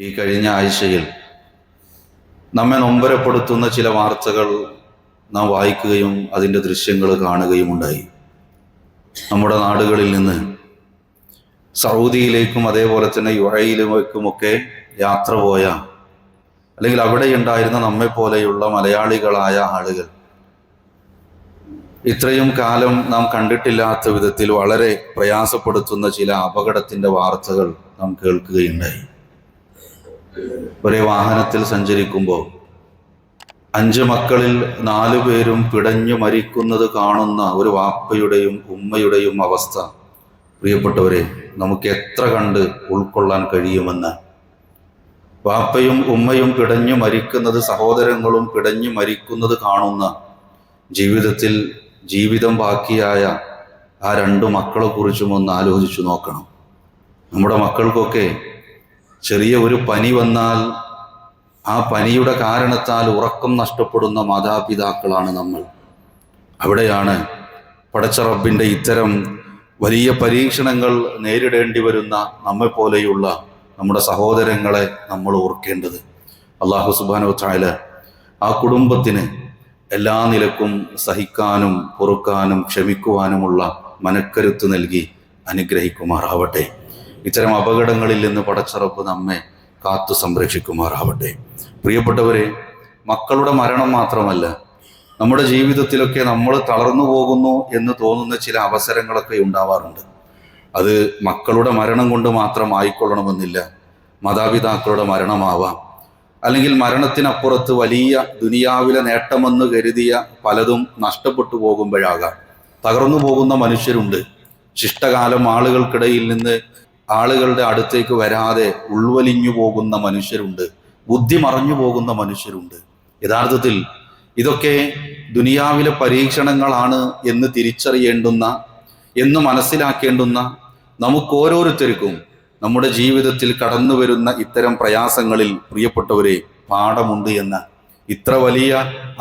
ഈ കഴിഞ്ഞ ആഴ്ചയിൽ നമ്മെ നൊമ്പരപ്പെടുത്തുന്ന ചില വാർത്തകൾ നാം വായിക്കുകയും അതിന്റെ ദൃശ്യങ്ങൾ കാണുകയും ഉണ്ടായി. നമ്മുടെ നാടുകളിൽ നിന്ന് സൗദിയിലേക്കും അതേപോലെ തന്നെ യുഴയിലേക്കുമൊക്കെ യാത്ര പോയ അല്ലെങ്കിൽ അവിടെ ഉണ്ടായിരുന്ന നമ്മെ പോലെയുള്ള മലയാളികളായ ആളുകൾ ഇത്രയും കാലം നാം കണ്ടിട്ടില്ലാത്ത വിധത്തിൽ വളരെ പ്രയാസപ്പെടുത്തുന്ന ചില അപകടത്തിന്റെ വാർത്തകൾ നാം കേൾക്കുകയുണ്ടായി. ഒരേ വാഹനത്തിൽ സഞ്ചരിക്കുമ്പോൾ അഞ്ച് മക്കളിൽ നാലു പേരും പിടഞ്ഞു മരിക്കുന്നത് കാണുന്ന ഒരു വാപ്പയുടെയും ഉമ്മയുടെയും അവസ്ഥ. പ്രിയപ്പെട്ടവരെ നമുക്ക് എത്ര കണ്ട് ഉൾക്കൊള്ളാൻ കഴിയുമെന്ന്. വാപ്പയും ഉമ്മയും പിടഞ്ഞു മരിക്കുന്നത് സഹോദരങ്ങളും പിടഞ്ഞു മരിക്കുന്നത് കാണുന്ന ജീവിതത്തിൽ ജീവിതം ബാക്കിയായ ആ രണ്ട് മക്കളെ കുറിച്ചും ഒന്ന് ആലോചിച്ചു നോക്കണം. നമ്മുടെ മക്കൾക്കൊക്കെ ചെറിയ ഒരു പനി വന്നാൽ ആ പനിയുടെ കാരണത്താൽ ഉറക്കം നഷ്ടപ്പെടുന്ന മാതാപിതാക്കളാണ് നമ്മൾ. അവിടെയാണ് പടച്ച റബ്ബിന്റെ ഇത്തരം വലിയ പരീക്ഷണങ്ങൾ നേരിടേണ്ടി വരുന്ന നമ്മെ പോലെയുള്ള നമ്മുടെ സഹോദരങ്ങളെ നമ്മൾ ഓർക്കേണ്ടത്. അള്ളാഹു സുബാനോ ചായാല ആ കുടുംബത്തിന് എല്ലാ നിലക്കും സഹിക്കാനും പൊറുക്കാനും ക്ഷമിക്കുവാനുമുള്ള മനക്കരുത്ത് നൽകി അനുഗ്രഹിക്കുമാറാവട്ടെ. ഇത്തരം അപകടങ്ങളിൽ നിന്ന് പടച്ചറപ്പ് നമ്മെ കാത്തു സംരക്ഷിക്കുമാറാവട്ടെ. പ്രിയപ്പെട്ടവരെ മക്കളുടെ മരണം മാത്രമല്ല നമ്മുടെ ജീവിതത്തിലൊക്കെ നമ്മൾ തളർന്നു പോകുന്നു എന്ന് തോന്നുന്ന ചില അവസരങ്ങളൊക്കെ ഉണ്ടാവാറുണ്ട്. അത് മക്കളുടെ മരണം കൊണ്ട് മാത്രം ആയിക്കൊള്ളണമെന്നില്ല മാതാപിതാക്കളുടെ മരണമാവാം. അല്ലെങ്കിൽ മരണത്തിനപ്പുറത്ത് വലിയ ദുനിയാവിലെ നേട്ടമെന്ന് കരുതിയ പലതും നഷ്ടപ്പെട്ടു പോകുമ്പോഴാകാം. തകർന്നു പോകുന്ന മനുഷ്യരുണ്ട്. ശിഷ്ടകാലം ആളുകൾക്കിടയിൽ നിന്ന് ആളുകളുടെ അടുത്തേക്ക് വരാതെ ഉൾവലിഞ്ഞു പോകുന്ന മനുഷ്യരുണ്ട്. ബുദ്ധി മറഞ്ഞു പോകുന്ന മനുഷ്യരുണ്ട്. യഥാർത്ഥത്തിൽ ഇതൊക്കെ ദുനിയാവിലെ പരീക്ഷണങ്ങളാണ് എന്ന് തിരിച്ചറിയേണ്ടുന്ന എന്ന് മനസ്സിലാക്കേണ്ടുന്ന നമുക്ക് ഓരോരുത്തർക്കും നമ്മുടെ ജീവിതത്തിൽ കടന്നു വരുന്ന ഇത്തരം പ്രയാസങ്ങളിൽ പ്രിയപ്പെട്ടവരെ പാഠമുണ്ട് എന്ന ഇത്ര വലിയ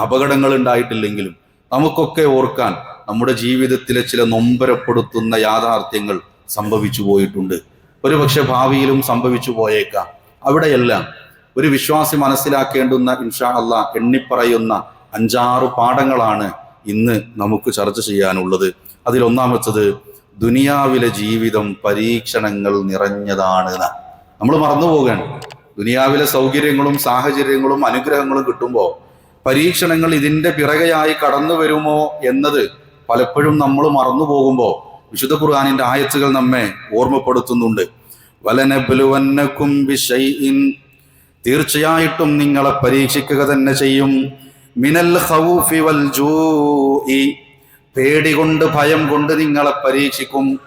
അപകടങ്ങൾ ഉണ്ടായിട്ടില്ലെങ്കിലും നമുക്കൊക്കെ ഓർക്കാൻ നമ്മുടെ ജീവിതത്തിലെ ചില നൊമ്പരപ്പെടുത്തുന്ന യാഥാർത്ഥ്യങ്ങൾ സംഭവിച്ചു പോയിട്ടുണ്ട്. ഒരുപക്ഷെ ഭാവിയിലും സംഭവിച്ചു പോയേക്കാം. അവിടെയെല്ലാം ഒരു വിശ്വാസി മനസ്സിലാക്കേണ്ടുന്ന ഇൻഷാ അല്ല എണ്ണിപ്പറയുന്ന അഞ്ചാറ് പാഠങ്ങളാണ് ഇന്ന് നമുക്ക് ചർച്ച ചെയ്യാനുള്ളത്. അതിലൊന്നാമത്തത് ദുനിയാവിലെ ജീവിതം പരീക്ഷണങ്ങൾ നിറഞ്ഞതാണ്. നമ്മൾ മറന്നു പോവുകയാണ്. ദുനിയാവിലെ സൗകര്യങ്ങളും സാഹചര്യങ്ങളും അനുഗ്രഹങ്ങളും കിട്ടുമ്പോൾ പരീക്ഷണങ്ങൾ ഇതിന്റെ പിറകെയായി കടന്നു വരുമോ എന്നത് പലപ്പോഴും നമ്മൾ മറന്നു പോകുമ്പോൾ വിശുദ്ധ ഖുർആാനിന്റെ ആയത്തുകൾ നമ്മെ ഓർമ്മപ്പെടുത്തുന്നുണ്ട്. ബിശൈഇൻ തീർച്ചയായിട്ടും നിങ്ങളെ പരീക്ഷിക്കുക തന്നെ ചെയ്യും. മിനൽ ഖൗഫി വൽ ജൂഇ. പേടി കൊണ്ട് ഭയം കൊണ്ട് നിങ്ങളെ പരീക്ഷിക്കും.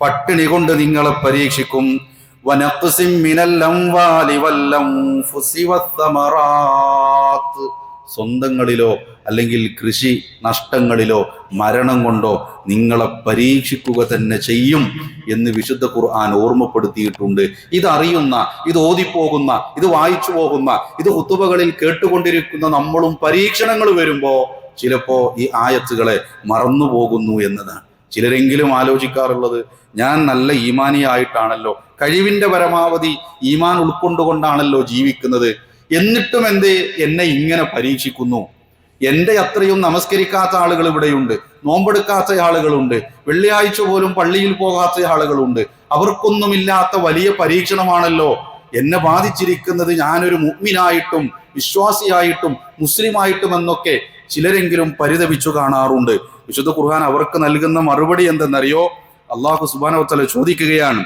പട്ടിണി കൊണ്ട് നിങ്ങളെ പരീക്ഷിക്കും. വനഖ്സിം മിനൽ അംവാലി വല്ലം അൻഫുസി വസ്സമറാത്ത് സ്വന്തങ്ങളിലോ അല്ലെങ്കിൽ കൃഷി നഷ്ടങ്ങളിലോ മരണം കൊണ്ടോ നിങ്ങളെ പരീക്ഷിക്കുക തന്നെ ചെയ്യും എന്ന് വിശുദ്ധ ഖുർആൻ ഓർമ്മപ്പെടുത്തിയിട്ടുണ്ട്. ഇതറിയുന്ന ഇത് ഓതിപ്പോകുന്ന ഇത് വായിച്ചു പോകുന്ന ഇത് ഉത്തുവകളിൽ കേട്ടുകൊണ്ടിരിക്കുന്ന നമ്മളും പരീക്ഷണങ്ങൾ വരുമ്പോൾ ചിലപ്പോ ഈ ആയത്തുകളെ മറന്നു പോകുന്നു എന്നതാണ്. ചിലരെങ്കിലും ആലോചിക്കാറുള്ളത് ഞാൻ നല്ല ഈമാനിയായിട്ടാണല്ലോ കഴിവിന്റെ പരമാവധി ഈമാൻ ഉൾക്കൊണ്ടുകൊണ്ടാണല്ലോ ജീവിക്കുന്നത്. എന്നിട്ടും എന്ത് എന്നെ ഇങ്ങനെ പരീക്ഷിക്കുന്നു. എന്റെ അത്രയും നമസ്കരിക്കാത്ത ആളുകൾ ഇവിടെയുണ്ട്. നോമ്പെടുക്കാത്ത ആളുകളുണ്ട്. വെള്ളിയാഴ്ച പോലും പള്ളിയിൽ പോകാത്ത ആളുകളുണ്ട്. അവർക്കൊന്നുമില്ലാത്ത വലിയ പരീക്ഷണമാണല്ലോ. എന്നെ ബാധിച്ചിരിക്കുന്നത് ഞാനൊരു മുഗ്മിനായിട്ടും വിശ്വാസിയായിട്ടും മുസ്ലിമായിട്ടും എന്നൊക്കെ ചിലരെങ്കിലും പരിതപിച്ചു കാണാറുണ്ട്. വിശുദ്ധ ഖുർആൻ അവർക്ക് നൽകുന്ന മറുപടി എന്തെന്നറിയോ? അള്ളാഹു സുബാനവത്തല ചോദിക്കുകയാണ്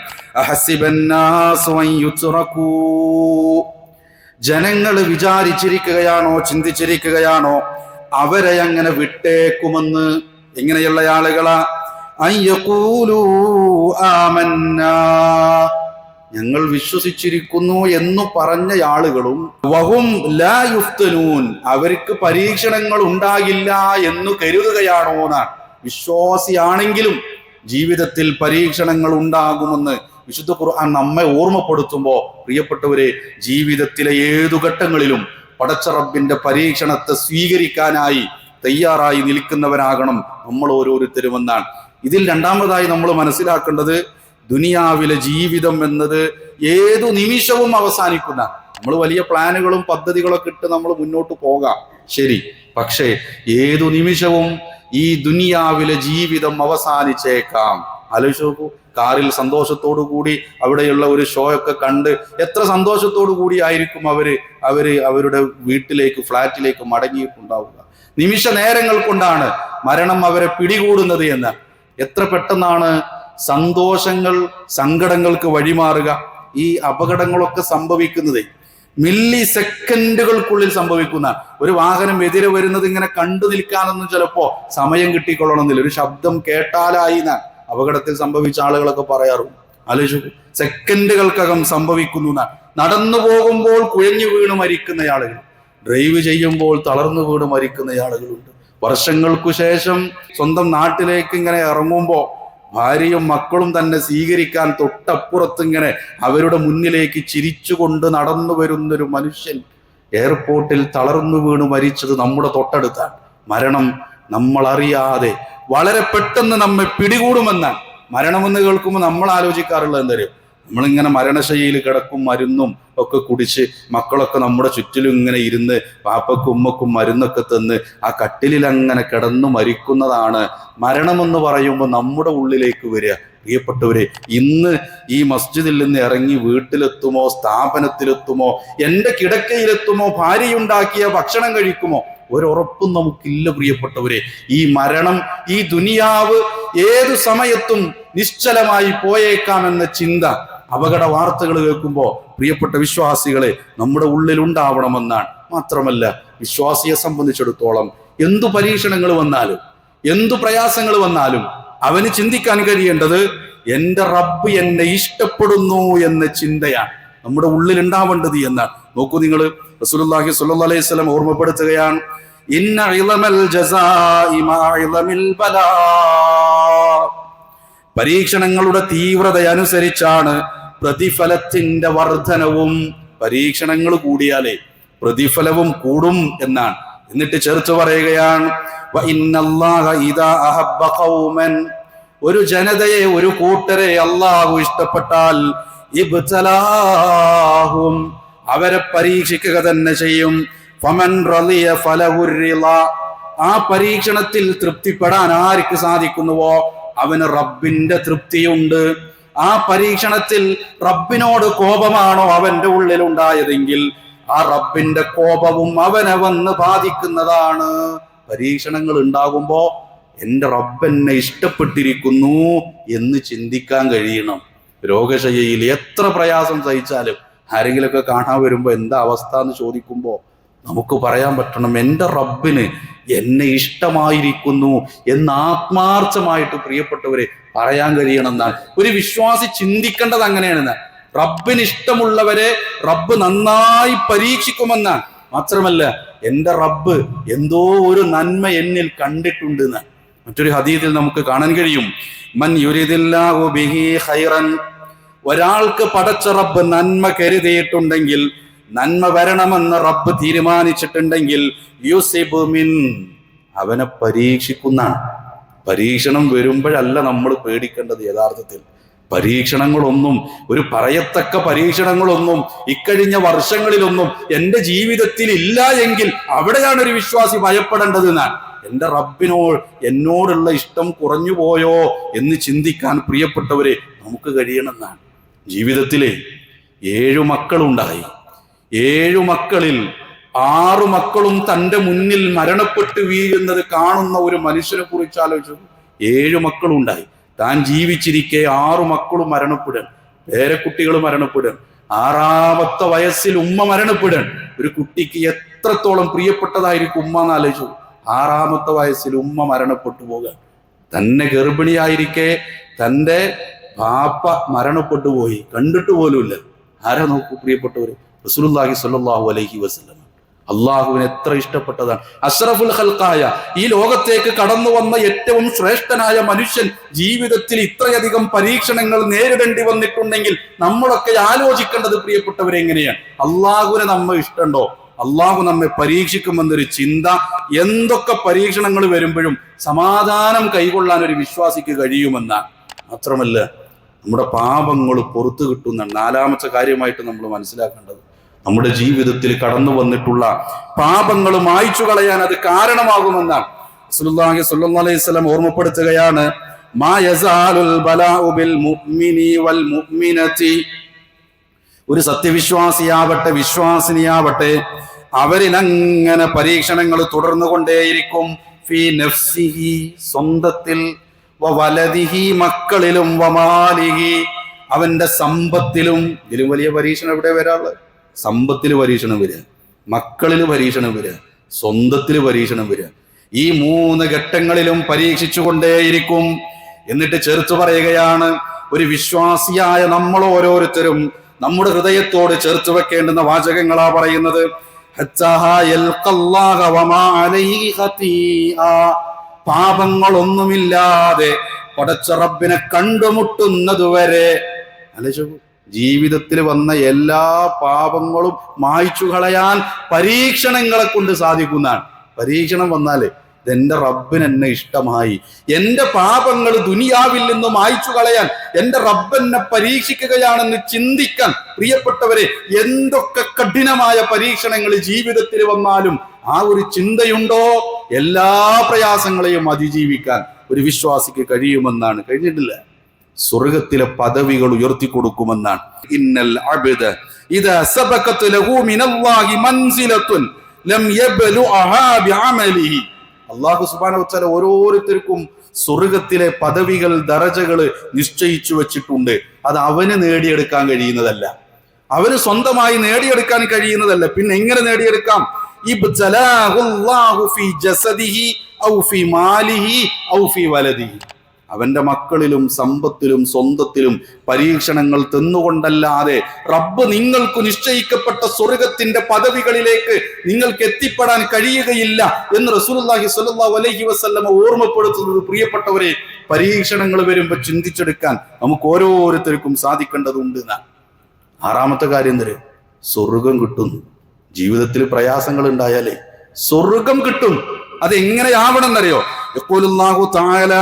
ജനങ്ങൾ വിചാരിച്ചിരിക്കുകയാണോ ചിന്തിച്ചിരിക്കുകയാണോ? അവരെ അങ്ങനെ വിട്ടേക്കുമെന്ന് എങ്ങനെയുള്ള ആളുകളാ. ആമന്നാ. ഞങ്ങൾ വിശ്വസിച്ചിരിക്കുന്നു എന്ന് പറഞ്ഞ ആളുകളും വഹും ലാ യുഫ്തനൂൻ അവർക്ക് പരീക്ഷണങ്ങൾ ഉണ്ടാകില്ല എന്ന് കരുതുകയാണോ എന്നാണ്. വിശ്വാസിയാണെങ്കിലും ജീവിതത്തിൽ പരീക്ഷണങ്ങൾ ഉണ്ടാകുമെന്ന് വിശുദ്ധ ഖുർആൻ നമ്മെ ഓർമ്മപ്പെടുത്തുമ്പോൾ പ്രിയപ്പെട്ടവരെ ജീവിതത്തിലെ ഏതു ഘട്ടങ്ങളിലും പടച്ച റബ്ബിന്റെ പരീക്ഷണത്തെ സ്വീകരിക്കാനായി തയ്യാറായി നിൽക്കുന്നവരാകണം നമ്മൾ ഓരോരുത്തരും എന്നാണ്. ഇതിൽ രണ്ടാമതായി നമ്മൾ മനസ്സിലാക്കേണ്ടത് ദുനിയാവിലെ ജീവിതം എന്നത് ഏതു നിമിഷവും അവസാനിക്കുന്ന നമ്മൾ വലിയ പ്ലാനുകളും പദ്ധതികളൊക്കെ ഇട്ട് നമ്മൾ മുന്നോട്ട് പോകാം. ശരി. പക്ഷേ ഏതു നിമിഷവും ഈ ദുനിയാവിലെ ജീവിതം അവസാനിച്ചേക്കാം. ആലോചിച്ച് നോക്കൂ. കാറിൽ സന്തോഷത്തോടു കൂടി അവിടെയുള്ള ഒരു ഷോ ഒക്കെ കണ്ട് എത്ര സന്തോഷത്തോടു കൂടി ആയിരിക്കും അവർ അവർ അവരുടെ വീട്ടിലേക്ക് ഫ്ലാറ്റിലേക്ക് മടങ്ങിയിട്ടുണ്ടാവുക. നിമിഷ നേരങ്ങൾ കൊണ്ടാണ് മരണം അവരെ പിടികൂടുന്നത് എന്ന്. എത്ര പെട്ടെന്നാണ് സന്തോഷങ്ങൾ സങ്കടങ്ങൾക്ക് വഴിമാറുക. ഈ അപകടങ്ങളൊക്കെ സംഭവിക്കുന്നത്. മില്ലി സെക്കൻഡുകൾക്കുള്ളിൽ സംഭവിക്കുന്ന ഒരു വാഹനം എതിരെ വരുന്നത് ഇങ്ങനെ കണ്ടു നിൽക്കാനൊന്നും ചിലപ്പോ സമയം കിട്ടിക്കൊള്ളണമെന്നില്ല. ഒരു ശബ്ദം കേട്ടാലായി അപകടത്തിൽ സംഭവിച്ച ആളുകളൊക്കെ പറയാറുണ്ട് ആലോചിച്ചു സെക്കൻഡുകൾക്കകം സംഭവിക്കുന്നു നടന്നു പോകുമ്പോൾ കുഴഞ്ഞു വീണ് മരിക്കുന്ന ആളുകൾ. ഡ്രൈവ് ചെയ്യുമ്പോൾ തളർന്നു വീണ് മരിക്കുന്ന ആളുകളുണ്ട്. വർഷങ്ങൾക്കു ശേഷം സ്വന്തം നാട്ടിലേക്ക് ഇങ്ങനെ ഇറങ്ങുമ്പോൾ ഭാര്യയും മക്കളും തന്നെ സ്വീകരിക്കാൻ തൊട്ടപ്പുറത്ത് ഇങ്ങനെ അവരുടെ മുന്നിലേക്ക് ചിരിച്ചുകൊണ്ട് നടന്നു വരുന്നൊരു മനുഷ്യൻ. എയർപോർട്ടിൽ തളർന്നു വീണ് മരിച്ചത് നമ്മുടെ തൊട്ടടുത്താണ്. മരണം നമ്മൾ അറിയാതെ വളരെ പെട്ടെന്ന് നമ്മെ പിടികൂടുമെന്ന് മരണമെന്ന് കേൾക്കുമ്പോൾ നമ്മൾ ആലോചിക്കാറുള്ളത് എന്തരും നമ്മളിങ്ങനെ മരണശൈലിയിൽ കിടക്കും മരുന്നും ഒക്കെ കുടിച്ച് മക്കളൊക്കെ നമ്മുടെ ചുറ്റിലും ഇങ്ങനെ ഇരുന്ന് പാപ്പക്കും ഉമ്മക്കും മരുന്നൊക്കെ തന്ന് ആ കട്ടിലിൽ അങ്ങനെ കിടന്നു മരിക്കുന്നതാണ് മരണമെന്ന് പറയുമ്പോൾ നമ്മുടെ ഉള്ളിലേക്ക് വരിക. പ്രിയപ്പെട്ടവരെ ഇന്ന് ഈ മസ്ജിദിൽ നിന്ന് ഇറങ്ങി വീട്ടിലെത്തുമോ സ്ഥാപനത്തിലെത്തുമോ എന്റെ കിടക്കയിലെത്തുമോ ഭാര്യയുണ്ടാക്കിയ ഭക്ഷണം കഴിക്കുമോ? ഒരുറപ്പും നമുക്കില്ല പ്രിയപ്പെട്ടവരെ. ഈ മരണം ഈ ദുനിയാവ് ഏതു സമയത്തും നിശ്ചലമായി പോയേക്കാമെന്ന ചിന്ത അപകട വാർത്തകൾ കേൾക്കുമ്പോൾ പ്രിയപ്പെട്ട വിശ്വാസികളെ നമ്മുടെ ഉള്ളിൽ ഉണ്ടാവണമെന്നാണ് മാത്രമല്ല വിശ്വാസിയെ സംബന്ധിച്ചിടത്തോളം എന്തു പരീക്ഷണങ്ങൾ വന്നാലും എന്തു പ്രയാസങ്ങൾ വന്നാലും അവന് ചിന്തിക്കാൻ കഴിയേണ്ടത് എന്റെ റബ്ബ് എന്നെ ഇഷ്ടപ്പെടുന്നു എന്ന ചിന്തയാണ്. നമ്മുടെ ഉള്ളിൽ ഉണ്ടാവേണ്ടത് എന്നാണ്. നോക്കൂ നിങ്ങൾ റസൂലുള്ളാഹി സ്വല്ലല്ലാഹി അലൈഹി വസല്ലം ഓർമ്മപ്പെടുത്തുകയാണ്. ഇന്ന ഇളമൽ ജസാഇ മാ പരീക്ഷണങ്ങളുടെ തീവ്രത അനുസരിച്ചാണ് പ്രതിഫലത്തിന്റെ വർധനവും പരീക്ഷണങ്ങൾ കൂടിയാലേ പ്രതിഫലവും കൂടും എന്നാണ്. എന്നിട്ട് ചേർത്ത് പറയുകയാണ് ഇദാ അഹബ്ബ ഖൗമൻ" ഒരു ജനതയെ ഒരു കൂട്ടരെ അള്ളാഹു ഇഷ്ടപ്പെട്ടാൽ ഇബ്തലാഹും അവരെ പരീക്ഷിക്കുക തന്നെ ചെയ്യും. ഫമൻ ആ പരീക്ഷണത്തിൽ തൃപ്തിപ്പെടാൻ ആർക്ക് സാധിക്കുന്നുവോ? അവന് റബ്ബിന്റെ തൃപ്തിയുണ്ട്. ആ പരീക്ഷണത്തിൽ റബ്ബിനോട് കോപമാണോ അവന്റെ ഉള്ളിൽ ഉണ്ടായതെങ്കിൽ ആ റബ്ബിന്റെ കോപവും അവനെ വന്ന് ബാധിക്കുന്നതാണ്. പരീക്ഷണങ്ങൾ ഉണ്ടാകുമ്പോ എന്റെ റബ്ബെന്നെ ഇഷ്ടപ്പെട്ടിരിക്കുന്നു എന്ന് ചിന്തിക്കാൻ കഴിയണം. രോഗശയ്യയിൽ എത്ര പ്രയാസം സഹിച്ചാലും ആരെങ്കിലുമൊക്കെ കാണാൻ വരുമ്പോ എന്താ അവസ്ഥ എന്ന് ചോദിക്കുമ്പോ നമുക്ക് പറയാൻ പറ്റണം എന്റെ റബ്ബിന് എന്നെ ഇഷ്ടമായിരിക്കുന്നു എന്ന് ആത്മാർത്ഥമായിട്ട് പ്രിയപ്പെട്ടവരെ പറയാൻ കഴിയണമെന്നാണ് ഒരു വിശ്വാസി ചിന്തിക്കേണ്ടത് അങ്ങനെയാണെന്ന് റബ്ബിന് ഇഷ്ടമുള്ളവരെ റബ്ബ് നന്നായി പരീക്ഷിക്കുമെന്ന് മാത്രമല്ല എന്റെ റബ്ബ് എന്തോ ഒരു നന്മ എന്നിൽ കണ്ടിട്ടുണ്ടെന്ന് മറ്റൊരു ഹദീദിൽ നമുക്ക് കാണാൻ കഴിയും. മൻ ബിഹി ഒരാൾക്ക് പടച്ച റബ്ബ് നന്മ കരുതിയിട്ടുണ്ടെങ്കിൽ നന്മ വരണമെന്ന് റബ്ബ് തീരുമാനിച്ചിട്ടുണ്ടെങ്കിൽ യുസിബുമിൻ അവനെ പരീക്ഷിക്കുന്ന പരീക്ഷണം വരുമ്പോഴല്ല നമ്മൾ പേടിക്കേണ്ടത് യഥാർത്ഥത്തിൽ. പരീക്ഷണങ്ങളൊന്നും ഒരു പറയത്തക്ക പരീക്ഷണങ്ങളൊന്നും ഇക്കഴിഞ്ഞ വർഷങ്ങളിലൊന്നും എന്റെ ജീവിതത്തിൽ ഇല്ല എങ്കിൽ അവിടെയാണ് ഒരു വിശ്വാസി ഭയപ്പെടേണ്ടത് ഞാൻ. എന്റെ റബ്ബിനോട് എന്നോടുള്ള ഇഷ്ടം കുറഞ്ഞു പോയോ എന്ന് ചിന്തിക്കാൻ പ്രിയപ്പെട്ടവരെ നമുക്ക് കഴിയണമെന്നാണ് ജീവിതത്തിലെ ഏഴു മക്കളുണ്ടായി. ഏഴു മക്കളിൽ ആറു മക്കളും തന്റെ മുന്നിൽ മരണപ്പെട്ട് വീഴുന്നത് കാണുന്ന ഒരു മനുഷ്യനെ കുറിച്ച് ആലോചിച്ചു ഏഴു മക്കളുണ്ടായി. താൻ ജീവിച്ചിരിക്കെ ആറു മക്കളും മരണപ്പെടാൻ പേരക്കുട്ടികൾ മരണപ്പെടാൻ ആറാമത്തെ വയസ്സിൽ ഉമ്മ മരണപ്പെടാൻ ഒരു കുട്ടിക്ക് എത്രത്തോളം പ്രിയപ്പെട്ടതായിരിക്കും ഉമ്മ എന്ന് ആലോചിച്ചു. ആറാമത്തെ വയസ്സിൽ ഉമ്മ മരണപ്പെട്ടു പോകാൻ തന്നെ ഗർഭിണിയായിരിക്കെ തന്റെ പാപ്പ മരണപ്പെട്ടു പോയി. കണ്ടിട്ട് പോലുമില്ല. ആരാ നോക്കൂ പ്രിയപ്പെട്ടവര്? റസൂലുള്ളാഹി സ്വല്ലല്ലാഹു അലൈഹി വസല്ലം. അള്ളാഹുവിന് എത്ര ഇഷ്ടപ്പെട്ടതാണ്. അഷ്റഫുൽ ഹൽക്കായ ഈ ലോകത്തേക്ക് കടന്നു വന്ന ഏറ്റവും ശ്രേഷ്ഠനായ മനുഷ്യൻ ജീവിതത്തിൽ ഇത്രയധികം പരീക്ഷണങ്ങൾ നേരിടേണ്ടി വന്നിട്ടുണ്ടെങ്കിൽ നമ്മളൊക്കെ ആലോചിക്കേണ്ടത് പ്രിയപ്പെട്ടവരെ എങ്ങനെയാണ്? അള്ളാഹുവിനെ നമ്മ ഇഷ്ടമുണ്ടോ അള്ളാഹു നമ്മെ പരീക്ഷിക്കുമെന്നൊരു ചിന്ത എന്തൊക്കെ പരീക്ഷണങ്ങൾ വരുമ്പോഴും സമാധാനം കൈകൊള്ളാൻ ഒരു വിശ്വാസിക്ക് കഴിയുമെന്ന. മാത്രമല്ല നമ്മുടെ പാപങ്ങൾ പുറത്തു കിട്ടുന്ന നാലാമത്തെ കാര്യമായിട്ട് നമ്മൾ മനസ്സിലാക്കേണ്ടത്. നമ്മുടെ ജീവിതത്തിൽ കടന്നു വന്നിട്ടുള്ള പാപങ്ങളും മായ്ച്ചു കളയാൻ അത് കാരണമാകുമെന്നാണ്. റസൂലുള്ളാഹി സുല്ലാ അലൈഹി വസല്ലം ഓർമ്മപ്പെടുത്തുകയാണ് ഒരു സത്യവിശ്വാസിയാവട്ടെ വിശ്വാസിനിയാവട്ടെ അവരിലങ്ങനെ പരീക്ഷണങ്ങൾ തുടർന്നു കൊണ്ടേയിരിക്കും ഫി നഫ്സിഹി സ്വന്തത്തിൽ വ വലദിഹി മക്കളിലും വമാലിഹി അവന്റെ സമ്പത്തിലും. ഇതിലും വലിയ പരീക്ഷണം എവിടെ വരാനുള്ളത് സമ്പത്തിൽ പരീക്ഷണം വരിക മക്കളിൽ പരീക്ഷണം വരിക സ്വന്തത്തിൽ പരീക്ഷണം വരിക ഈ മൂന്ന് ഘട്ടങ്ങളിലും പരീക്ഷിച്ചു കൊണ്ടേയിരിക്കും എന്നിട്ട് ചേർത്ത് പറയുകയാണ് ഒരു വിശ്വാസിയായ നമ്മൾ ഓരോരുത്തരും നമ്മുടെ ഹൃദയത്തോട് ചേർത്ത് വെക്കേണ്ടുന്ന വാചകങ്ങളാ പറയുന്നത്. പാപങ്ങളൊന്നുമില്ലാതെ പടച്ച റബ്ബിനെ കണ്ടുമുട്ടുന്നതുവരെ അലച്ചു. ജീവിതത്തിൽ വന്ന എല്ലാ പാപങ്ങളും മായ്ച്ചു കളയാൻ പരീക്ഷണങ്ങളെ കൊണ്ട് സാധിക്കുന്നതാണ്. പരീക്ഷണം വന്നാൽ എന്റെ റബ്ബിന് എന്നെ ഇഷ്ടമായി. എന്റെ പാപങ്ങൾ ദുനിയാവിൽ നിന്ന് മായ്ച്ചു കളയാൻ എന്റെ റബ്ബെന്നെ പരീക്ഷിക്കുകയാണെന്ന് ചിന്തിക്കാൻ പ്രിയപ്പെട്ടവരെ എന്തൊക്കെ കഠിനമായ പരീക്ഷണങ്ങൾ ജീവിതത്തിൽ വന്നാലും ആ ഒരു ചിന്തയുണ്ടോ? എല്ലാ പ്രയാസങ്ങളെയും അതിജീവിക്കാൻ ഒരു വിശ്വാസിക്ക് കഴിയുമെന്നാണ്. കഴിഞ്ഞിട്ടില്ല. സ്വർഗത്തിലെ പദവികൾ ഉയർത്തി കൊടുക്കുമെന്നാണ്. ഇന്നൽ അബ്ദ അല്ലാഹു സുബ്ഹാനഹു വതആല ഓരോരുത്തർക്കും സ്വർഗത്തിലെ പദവികൾ ദറജകൾ നിശ്ചയിച്ചു വെച്ചിട്ടുണ്ട്. അത് അവന് നേടിയെടുക്കാൻ കഴിയുന്നതല്ല. അവന് സ്വന്തമായി നേടിയെടുക്കാൻ കഴിയുന്നതല്ല. പിന്നെ എങ്ങനെ നേടിയെടുക്കാം? ഇബ്തലാഹു അല്ലാഹു ഫീ ജസദിഹി ഔ ഫീ മാലിഹി ഔ ഫീ വലദിഹി. അവന്റെ മക്കളിലും സമ്പത്തിലും സ്വന്തത്തിലും പരീക്ഷണങ്ങൾ തിന്നുകൊണ്ടല്ലാതെ റബ്ബ് നിങ്ങൾക്ക് നിശ്ചയിക്കപ്പെട്ട സ്വർഗത്തിന്റെ പദവികളിലേക്ക് നിങ്ങൾക്ക് എത്തിപ്പെടാൻ കഴിയുകയില്ല എന്ന് റസൂലുള്ളാഹി സ്വല്ലല്ലാഹു അലൈഹി വസല്ലമ ഓർമ്മപ്പെടുത്തുന്നത് പ്രിയപ്പെട്ടവരെ പരീക്ഷണങ്ങൾ വരുമ്പോൾ ചിന്തിച്ചെടുക്കാൻ നമുക്ക് ഓരോരുത്തർക്കും സാധിക്കേണ്ടതുണ്ട് ആറാമത്തെ കാര്യം തരും സ്വർഗം കിട്ടുന്നു ജീവിതത്തിൽ പ്രയാസങ്ങൾ ഉണ്ടായാലേ സ്വർഗം കിട്ടും. അത് എങ്ങനെയാവണം എന്നറിയോ? യഖൂലുല്ലാഹു തആല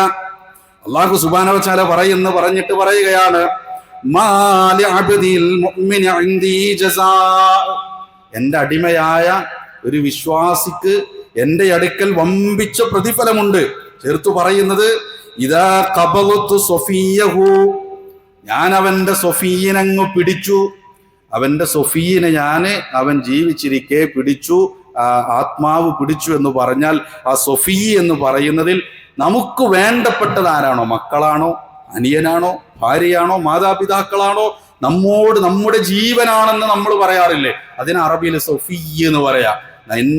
അള്ളാഹു സുബാനവച്ചാല പറയുന്നു പറഞ്ഞിട്ട് പറയുകയാണ്. എന്റെ അടിമയായ ഒരു വിശ്വാസിക്ക് എന്റെ അടുക്കൽ വമ്പിച്ച പ്രതിഫലമുണ്ട്. ചേർത്തു പറയുന്നത് ഇതാ കബലത്തു സൊഫീയഹു. ഞാൻ അവന്റെ സൊഫീനങ്ങ് പിടിച്ചു. അവന്റെ സൊഫീനെ ഞാൻ അവൻ ജീവിച്ചിരിക്കെ പിടിച്ചു. ആത്മാവ് പിടിച്ചു എന്ന് പറഞ്ഞാൽ ആ സൊഫീ എന്ന് പറയുന്നതിൽ നമുക്ക് വേണ്ടപ്പെട്ടത് ആരാണോ? മക്കളാണോ? അനിയനാണോ? ഭാര്യയാണോ? മാതാപിതാക്കളാണോ? നമ്മോട് നമ്മുടെ ജീവനാണെന്ന് നമ്മൾ പറയാറില്ലേ? അതിന് അറബിയിൽ സൊഫി എന്ന് പറയാ.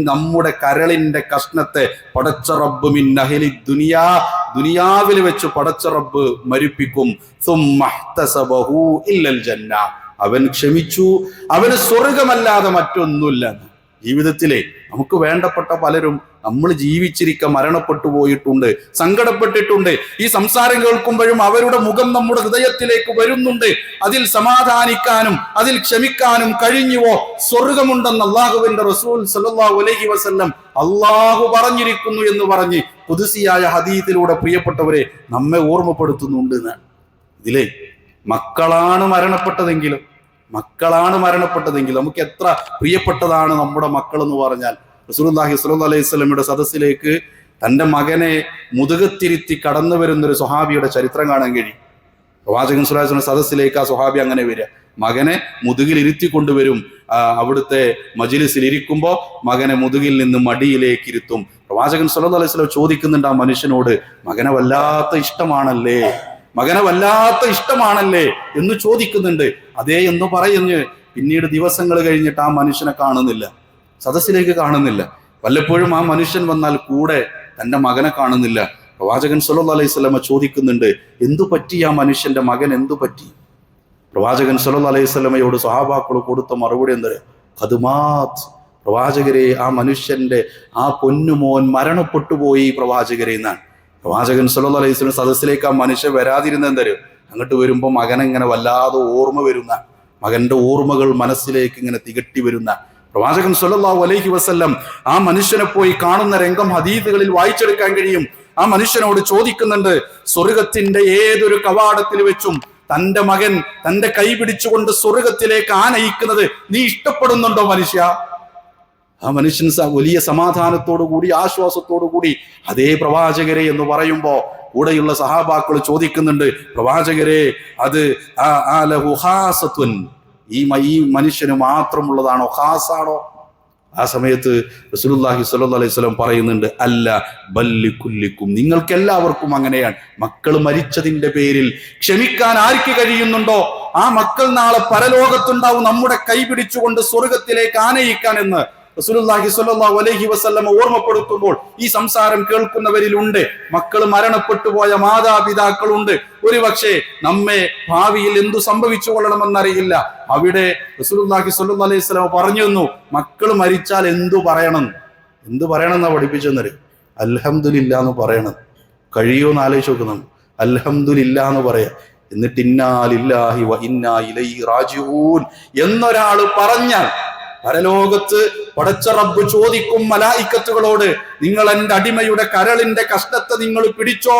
നമ്മുടെ കരളിന്റെ കഷ്ണത്തെ പടച്ച റബ്ബ് മിൻ അഹ്ലി ദുനിയാ ദുനിയാവിൽ വെച്ച് പടച്ച റബ്ബ് മരിപ്പിക്കും. ഇല്ലൽ അവൻ ക്ഷമിച്ചു. അവന് സ്വർഗമല്ലാതെ മറ്റൊന്നുമില്ല. ജീവിതത്തിലെ നമുക്ക് വേണ്ടപ്പെട്ട പലരും നമ്മൾ ജീവിച്ചിരിക്ക മരണപ്പെട്ടു പോയിട്ടുണ്ട് സങ്കടപ്പെട്ടിട്ടുണ്ട്. ഈ സംസാരം കേൾക്കുമ്പോഴും അവരുടെ മുഖം നമ്മുടെ ഹൃദയത്തിലേക്ക് വരുന്നുണ്ട്. അതിൽ സമാധാനിക്കാനും അതിൽ ക്ഷമിക്കാനും കഴിഞ്ഞുവോ? സ്വർഗമുണ്ടെന്ന് അള്ളാഹുവിന്റെ റസൂൽ സല്ലല്ലാഹു അലൈഹി വസല്ലം അള്ളാഹു പറഞ്ഞിരിക്കുന്നു എന്ന് പറഞ്ഞ് പുതുസിയായ ഹദീത്തിലൂടെ പ്രിയപ്പെട്ടവരെ നമ്മെ ഓർമ്മപ്പെടുത്തുന്നുണ്ട് എന്നാണ് ഇതിലേ മക്കളാണ് മരണപ്പെട്ടതെങ്കിലും മക്കളാണ് മരണപ്പെട്ടതെങ്കിൽ നമുക്ക് എത്ര പ്രിയപ്പെട്ടതാണ് നമ്മുടെ മക്കൾ എന്ന് പറഞ്ഞാൽ റസൂലുള്ളാഹി സ്വല്ലല്ലാഹു അലൈഹി സ്വലമിയുടെ സദസ്സിലേക്ക് തന്റെ മകനെ മുതുകത്തിരുത്തി കടന്നു വരുന്ന ഒരു സ്വഹാബിയുടെ ചരിത്രം കാണാൻ കഴിയും. പ്രവാചകൻ സുലാസിന്റെ സദസ്സിലേക്ക് ആ സ്വഹാബി അങ്ങനെ വരിക. മകനെ മുതുകിൽ ഇരുത്തി കൊണ്ടുവരും അവിടുത്തെ മജിലിസിൽ ഇരിക്കുമ്പോൾ മകനെ മുതുകിൽ നിന്ന് മടിയിലേക്ക് ഇരുത്തും പ്രവാചകൻ സുല്ലാ അലൈഹി സ്വലം ചോദിക്കുന്നുണ്ട് ആ മനുഷ്യനോട് മകനെ വല്ലാത്ത ഇഷ്ടമാണല്ലേ? മകനെ വല്ലാത്ത ഇഷ്ടമാണല്ലേ? എന്ന് ചോദിക്കുന്നുണ്ട്. അതേ എന്ന് പറയുന്നു. പിന്നീട് ദിവസങ്ങൾ കഴിഞ്ഞിട്ട് ആ മനുഷ്യനെ കാണുന്നില്ല. സദസ്സിലേക്ക് കാണുന്നില്ല. വല്ലപ്പോഴും ആ മനുഷ്യൻ വന്നാൽ കൂടെ തന്റെ മകനെ കാണുന്നില്ല. പ്രവാചകൻ സല്ലല്ലാഹു അലൈഹി വസല്ലമ ചോദിക്കുന്നുണ്ട് എന്തു പറ്റി ആ മനുഷ്യന്റെ മകൻ? എന്തു പറ്റി? പ്രവാചകൻ സല്ലല്ലാഹു അലൈഹി സ്വലമയോട് സ്വഹാബാക്കൾ കൊടുത്ത മറുപടി എന്താ ഖദുമാത് പ്രവാചകരെ ആ മനുഷ്യന്റെ ആ പൊന്നുമോൻ മരണപ്പെട്ടു പോയി പ്രവാചകരെ എന്നാണ്. പ്രവാചകൻ സല്ലല്ലാഹു അലൈഹി സ്വലം സദസ്സിലേക്ക് ആ മനുഷ്യൻ വരാതിരുന്ന എന്തരും അങ്ങോട്ട് വരുമ്പോൾ മകനെങ്ങനെ വല്ലാതെ ഓർമ്മ വരുന്ന മകന്റെ ഓർമ്മകൾ മനസ്സിലേക്ക് ഇങ്ങനെ തികട്ടി വരുന്ന പ്രവാചകൻ സല്ലല്ലാഹു അലൈഹി വസ്ല്ലം ആ മനുഷ്യനെ പോയി കാണുന്ന രംഗം ഹദീദുകളിൽ വായിച്ചെടുക്കാൻ കഴിയും ആ മനുഷ്യനോട് ചോദിക്കുന്നുണ്ട് സ്വർഗത്തിന്റെ ഏതൊരു കവാടത്തിൽ വെച്ചും തന്റെ മകൻ തന്റെ കൈ പിടിച്ചുകൊണ്ട് സ്വർഗത്തിലേക്ക് ആനയിക്കുന്നത് നീ ഇഷ്ടപ്പെടുന്നുണ്ടോ മനുഷ്യ ആ മനുഷ്യൻ വലിയ സമാധാനത്തോടു കൂടി ആശ്വാസത്തോടു കൂടി അതേ പ്രവാചകരെ എന്ന് പറയുമ്പോ കൂടെയുള്ള സഹാബാക്കൾ ചോദിക്കുന്നുണ്ട് പ്രവാചകരെ അത് ആ ലഹു ഖാസത്തുൻ. ഈ ഈ മനുഷ്യന് മാത്രമുള്ളതാണോ? ഖാസാണോ? ആ സമയത്ത് റസൂലുള്ളാഹി സ്വല്ലല്ലാഹു അലൈഹി വസല്ലം പറയുന്നുണ്ട് അല്ല ബല്ലിക്കുല്ലിക്കും നിങ്ങൾക്ക് എല്ലാവർക്കും അങ്ങനെയാണ്. മക്കൾ മരിച്ചതിന്റെ പേരിൽ ക്ഷമിക്കാൻ ആർക്ക് കഴിയുന്നുണ്ടോ? ആ മക്കൾ നാളെ പരലോകത്തുണ്ടാവും. നമ്മുടെ കൈ പിടിച്ചുകൊണ്ട് സ്വർഗത്തിലേക്ക് ആനയിക്കാൻ എന്ന് റസൂലുള്ളാഹി സ്വല്ലല്ലാഹു അലൈഹി വസല്ലം ഓർമ്മപ്പെടുത്തുമ്പോൾ ഈ സംസാരം കേൾക്കുന്നവരിലുണ്ട്. മക്കൾ മരണപ്പെട്ടു പോയ മാതാപിതാക്കളുണ്ട്. ഒരുപക്ഷെ നമ്മെ ഭാവിയിൽ എന്തു സംഭവിച്ചു കൊള്ളണമെന്നറിയില്ല. അവിടെ റസൂലുള്ളാഹി സ്വല്ലല്ലാഹു അലൈഹി വസല്ലം പറഞ്ഞു തന്നു മക്കൾ മരിച്ചാൽ എന്തു പറയണം? എന്തു പറയണം എന്നാ പഠിപ്പിച്ചെന്നൊരു അൽഹംദുലില്ല എന്ന് പറയണം. കഴിയുമെന്ന് ആലോചിച്ച് നോക്കുന്നു അൽഹംദുലില്ല എന്ന് പറയാ. എന്നിട്ട് ഇന്നാലില്ലാഹി വ ഇന്നാ ഇലൈഹി റാജിഊൻ എന്നൊരാൾ പറഞ്ഞാൽ പരലോകത്ത് പടച്ച റബ്ബ് ചോദിക്കും മലായിക്കത്തുകളോട് നിങ്ങൾ എന്റെ അടിമയുടെ കരളിന്റെ കഷ്ടത്തെ നിങ്ങൾ പിടിച്ചോ?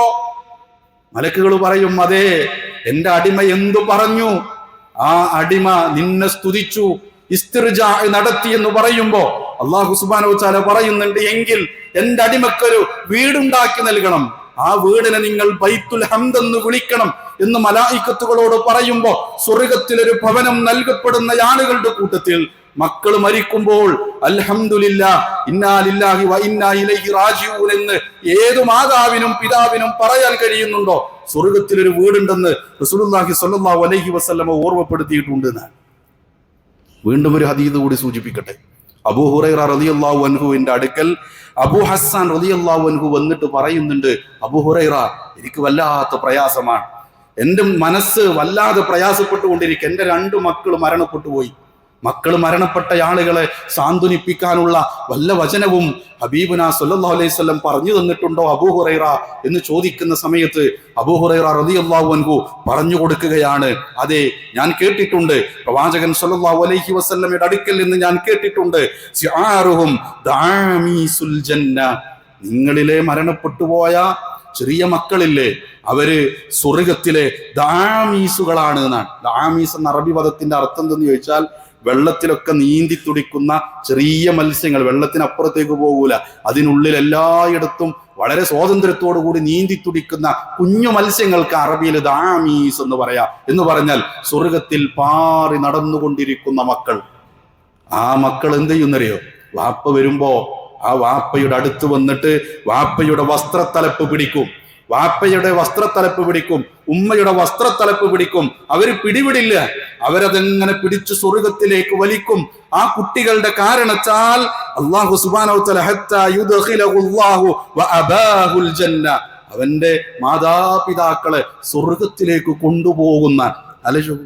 മലക്കുകൾ പറയും അതെ എന്റെ അടിമ എന്തു പറഞ്ഞു? ആ അടിമ നിന്നെ സ്തുതിച്ചു ഇസ്തിർജ നടത്തി എന്ന് പറയുമ്പോ അള്ളാഹു സുബാനോ ചാല പറയുന്നുണ്ട് എങ്കിൽ എന്റെ അടിമക്കൊരു വീടുണ്ടാക്കി നൽകണം. ആ വീടിനെ നിങ്ങൾ ബൈത്തുൽ ഹംദ് എന്ന് വിളിക്കണം എന്ന് മലായിക്കത്തുകളോട് പറയുമ്പോ സ്വർഗത്തിലൊരു ഭവനം നൽകപ്പെടുന്ന ആളുകളുടെ കൂട്ടത്തിൽ മക്കൾ മരിക്കുമ്പോൾ അൽഹംദുലില്ല ഇന്നാലില്ലാഹി വ ഇന്നാ ഇലൈഹി എന്ന് ഏതു മാതാവിനും പിതാവിനും പറയാൻ കഴിയുന്നുണ്ടോ? സ്വർഗത്തിൽ ഒരു വീടുണ്ടെന്ന് റസൂലുള്ളാഹി സ്വല്ലല്ലാഹു അലൈഹി വസല്ലമ ഓർമ്മപ്പെടുത്തിയിട്ടുണ്ട് എന്നാണ്. വീണ്ടും ഒരു ഹദീദ് കൂടി സൂചിപ്പിക്കട്ടെ. അബൂ ഹുറൈറ റളിയല്ലാഹു അൻഹുവിന്റെ അടുക്കൽ അബൂ ഹസ്സാൻ റളിയല്ലാഹു അൻഹു വന്നിട്ട് പറയുന്നുണ്ട് അബൂ ഹുറൈറ എനിക്ക് വല്ലാത്ത പ്രയാസമാണ്. എന്റെ മനസ്സ് വല്ലാതെ പ്രയാസപ്പെട്ടുകൊണ്ടിരിക്കും. എന്റെ രണ്ട് മക്കൾ മരണപ്പെട്ടു പോയി മക്കൾ മരണപ്പെട്ട ആളുകളെ സാന്ത്വനിപ്പിക്കാനുള്ള വല്ല വചനവും ഹബീബുന സല്ലാ അലൈഹി വസല്ലം പറഞ്ഞു തന്നിട്ടുണ്ടോ അബൂഹുറൈറ എന്ന് ചോദിക്കുന്ന സമയത്ത് അബൂഹുറൈറ റളിയല്ലാഹു അൻഹു പറഞ്ഞു കൊടുക്കുകയാണ്. അതെ ഞാൻ കേട്ടിട്ടുണ്ട്. പ്രവാചകൻ സല്ലല്ലാഹു അലൈഹി വസല്ലമയുടെ അടുക്കൽ നിന്ന് ഞാൻ കേട്ടിട്ടുണ്ട്. നിങ്ങളിലെ മരണപ്പെട്ടു പോയ ചെറിയ മക്കളില്ലേ അവർ സ്വർഗത്തിലെ ദാമീസുകളാണ് എന്നാണ്. ദാമീസ് എന്ന അറബി പദത്തിന്റെ അർത്ഥം എന്തെന്ന് ചോദിച്ചാൽ വെള്ളത്തിലൊക്കെ നീന്തി തുടിക്കുന്ന ചെറിയ മത്സ്യങ്ങൾ വെള്ളത്തിനപ്പുറത്തേക്ക് പോകൂല. അതിനുള്ളിൽ എല്ലായിടത്തും വളരെ സ്വാതന്ത്ര്യത്തോടു കൂടി നീന്തി തുടിക്കുന്ന കുഞ്ഞു മത്സ്യങ്ങൾക്ക് അറബിയിൽ ദാമീസ് എന്ന് പറയാ. എന്ന് പറഞ്ഞാൽ സ്വർഗത്തിൽ പാറി നടന്നുകൊണ്ടിരിക്കുന്ന മക്കൾ. ആ മക്കൾ എന്ത് ചെയ്യുന്നറിയോ? വാപ്പ വരുമ്പോ ആ വാപ്പയുടെ അടുത്ത് വന്നിട്ട് വാപ്പയുടെ വസ്ത്രത്തലപ്പ് പിടിക്കും. വാപ്പയുടെ വസ്ത്രത്തലപ്പ് പിടിക്കും ഉമ്മയുടെ വസ്ത്രത്തലപ്പ് പിടിക്കും. അവർ പിടിവിടില്ല. അവരതെങ്ങനെ പിടിച്ചു സ്വർഗത്തിലേക്ക് വലിക്കും? ആ കുട്ടികളുടെ കാരണത്താൽ അള്ളാഹു ജന്ന അവന്റെ മാതാപിതാക്കളെ സ്വർഗത്തിലേക്ക് കൊണ്ടുപോകുന്ന അല്ല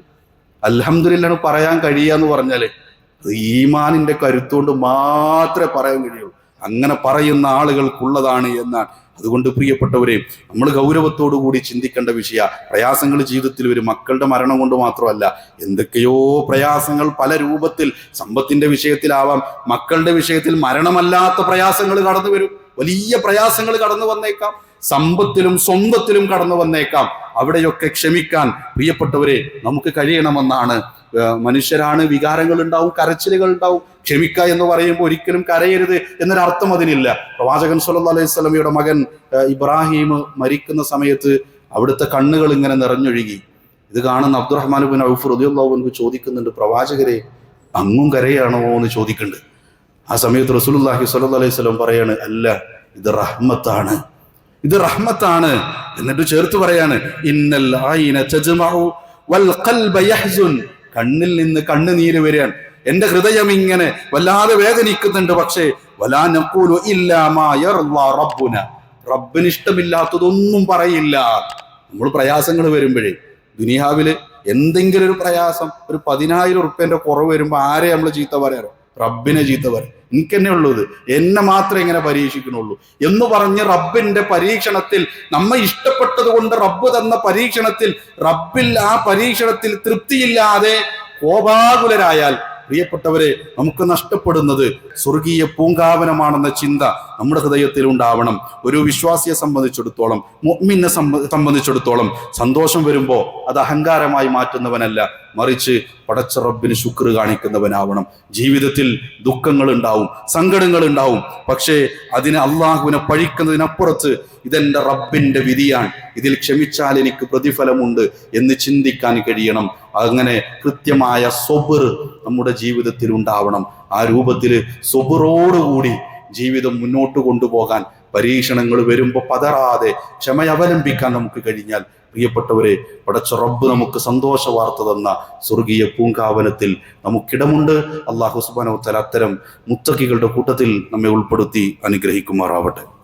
അൽഹംദുലില്ലാണ് പറയാൻ കഴിയാന്ന് പറഞ്ഞാൽ അത് ഈമാനിന്റെ കരുത്തുകൊണ്ട് മാത്രമേ പറയാൻ കഴിയുള്ളൂ. അങ്ങനെ പറയുന്ന ആളുകൾക്കുള്ളതാണ് എന്നാണ് അതുകൊണ്ട് പ്രിയപ്പെട്ടവരെ നമ്മൾ ഗൗരവത്തോടു കൂടി ചിന്തിക്കേണ്ട വിഷയ പ്രയാസങ്ങൾ ജീവിതത്തിൽ വരും. മക്കളുടെ മരണം കൊണ്ട് മാത്രമല്ല എന്തൊക്കെയോ പ്രയാസങ്ങൾ പല രൂപത്തിൽ സമ്പത്തിന്റെ വിഷയത്തിലാവാം. മക്കളുടെ വിഷയത്തിൽ മരണമല്ലാത്ത പ്രയാസങ്ങൾ കടന്നു വരും വലിയ പ്രയാസങ്ങൾ കടന്നു വന്നേക്കാം. സമ്പത്തിലും സ്വന്തത്തിലും കടന്നു വന്നേക്കാം. അവിടെയൊക്കെ ക്ഷമിക്കാൻ പ്രിയപ്പെട്ടവരെ നമുക്ക് കഴിയണമെന്നാണ്. മനുഷ്യരാണ് വികാരങ്ങൾ ഉണ്ടാവും കരച്ചിലുകൾ ഉണ്ടാവും ക്ഷമിക്ക എന്ന് പറയുമ്പോൾ ഒരിക്കലും കരയരുത് എന്നൊരർത്ഥം അതിനില്ല. പ്രവാചകൻ സല്ലല്ലാഹു അലൈഹി സ്വലമിയുടെ മകൻ ഇബ്രാഹിം മരിക്കുന്ന സമയത്ത് അവിടുത്തെ കണ്ണുകൾ ഇങ്ങനെ നിറഞ്ഞൊഴുകി. ഇത് കാണുന്ന അബ്ദുറഹ്മാൻ ബിൻ ഔഫ് റളിയല്ലാഹു ചോദിക്കുന്നുണ്ട് പ്രവാചകരെ അങ്ങും കരയാണോ? എന്ന് ചോദിക്കുന്നുണ്ട്. ആ സമയത്ത് റസൂലുള്ളാഹി സ്വല്ലല്ലാഹു അലൈഹി സ്വലം പറയാണ് അല്ല ഇത് റഹ്മത്താണ്. ഇത് റഹ്മത്താണ്. എന്നിട്ട് ചേർത്ത് പറയാണ് ഇന്നൽ ആയിന ചജമാവു വൽ ഖൽബ യഹ്സുൻ. കണ്ണിൽ നിന്ന് കണ്ണുനീര് വരികയാണ്. എന്റെ ഹൃദയം ഇങ്ങനെ വല്ലാതെ വേദനിക്കുന്നുണ്ട് പക്ഷേ വലാ നഖൂലു ഇല്ലാ മാ റബ്ബുന റബ്ബിന്. ഇഷ്ടമില്ലാത്തതൊന്നും പറയില്ല. നമ്മൾ പ്രയാസങ്ങൾ വരുമ്പോഴേ ദുനിയാവിൽ എന്തെങ്കിലും ഒരു പ്രയാസം ഒരു പതിനായിരം ഉറുപ്പ്യന്റെ കുറവ് വരുമ്പോ ആരെ നമ്മൾ ചീത്ത പറയാറോ? റബ്ബിനെ ചീത്ത പറയും എനിക്ക് തന്നെ ഉള്ളത്. എന്നെ മാത്രമേ ഇങ്ങനെ പരീക്ഷിക്കണുള്ളൂ എന്ന് പറഞ്ഞ് റബ്ബിന്റെ പരീക്ഷണത്തിൽ നമ്മെ ഇഷ്ടപ്പെട്ടത് കൊണ്ട് റബ്ബ് തന്ന പരീക്ഷണത്തിൽ റബ്ബിൽ ആ പരീക്ഷണത്തിൽ തൃപ്തിയില്ലാതെ കോപാകുലരായാൽ പ്രിയപ്പെട്ടവരെ നമുക്ക് നഷ്ടപ്പെടുന്നത് സ്വർഗീയ പൂങ്കാവനമാണെന്ന ചിന്ത നമ്മുടെ ഹൃദയത്തിൽ ഉണ്ടാവണം. ഒരു വിശ്വാസിയെ സംബന്ധിച്ചിടത്തോളം മൊമ്മിനെ സംബ- സംബന്ധിച്ചിടത്തോളം സന്തോഷം വരുമ്പോൾ അത് അഹങ്കാരമായി മാറ്റുന്നവനല്ല. മറിച്ച് പടച്ച റബ്ബിന് ശുക്ർ കാണിക്കുന്നവനാവണം. ജീവിതത്തിൽ ദുഃഖങ്ങൾ ഉണ്ടാവും സങ്കടങ്ങൾ ഉണ്ടാവും പക്ഷേ അതിനെ അള്ളാഹുവിനെ പഴിക്കുന്നതിനപ്പുറത്ത് ഇതെന്റെ റബ്ബിന്റെ വിധിയാണ്. ഇതിൽ ക്ഷമിച്ചാൽ എനിക്ക് പ്രതിഫലമുണ്ട് എന്ന് ചിന്തിക്കാൻ കഴിയണം. അങ്ങനെ കൃത്യമായ സൊബർ നമ്മുടെ ജീവിതത്തിൽ ഉണ്ടാവണം. ആ രൂപത്തിൽ സൊബറോടുകൂടി ജീവിതം മുന്നോട്ട് കൊണ്ടുപോകാൻ പരീക്ഷണങ്ങൾ വരുമ്പോൾ പതറാതെ ക്ഷമ അവലംബിക്കാൻ നമുക്ക് കഴിഞ്ഞാൽ പ്രിയപ്പെട്ടവരെ പടച്ച റബ്ബ് നമുക്ക് സന്തോഷ വാർത്ത തന്ന സ്വർഗീയ പൂങ്കാവനത്തിൽ നമുക്കിടമുണ്ട്. അള്ളാഹു സുബാനോ തല അത്തരം മുത്തക്കികളുടെ കൂട്ടത്തിൽ നമ്മെ ഉൾപ്പെടുത്തി അനുഗ്രഹിക്കുമാറാവട്ടെ.